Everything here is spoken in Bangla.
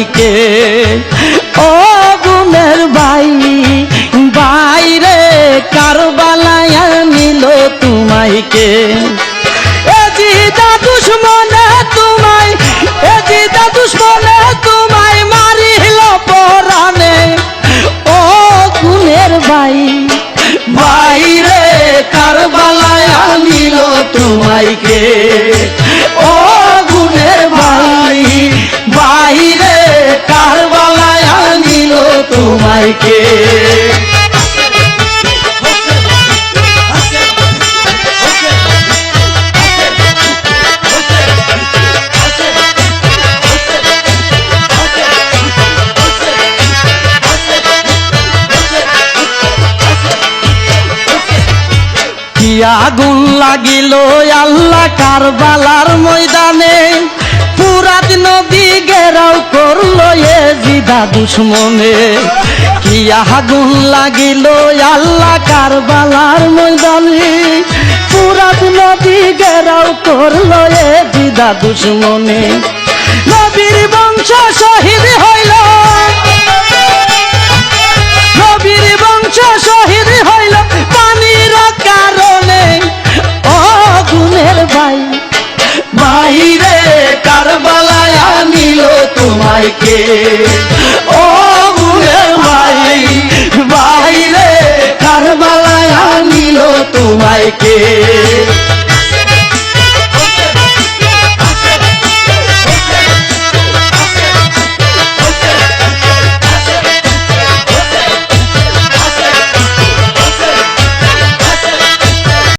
তোমাইকে ও গুণের ভাই বাইরে কারবালায় নিল তোমাইকে। বাইরে আনিল তোমাইকে। তোমাইকে কি আগুন লাগিল আল্লাহ কারবালার ময়দানে? পুরাত নদী গেরাও করল এ জিদা দুশ্মনে। কি আগুন লাগিল আল্লাহ কারবালার ময়দানে? পুরাত নদী গেরাও করল এ জিদা দুশ্মনে। নবীর বংশ শহীদ হইল। নবীর বংশ শহীদ হইল পানির কারণে। ও গুণের ভাই বাইরে কারবালায় আনিল তোমাইকে ও তোমায় কে?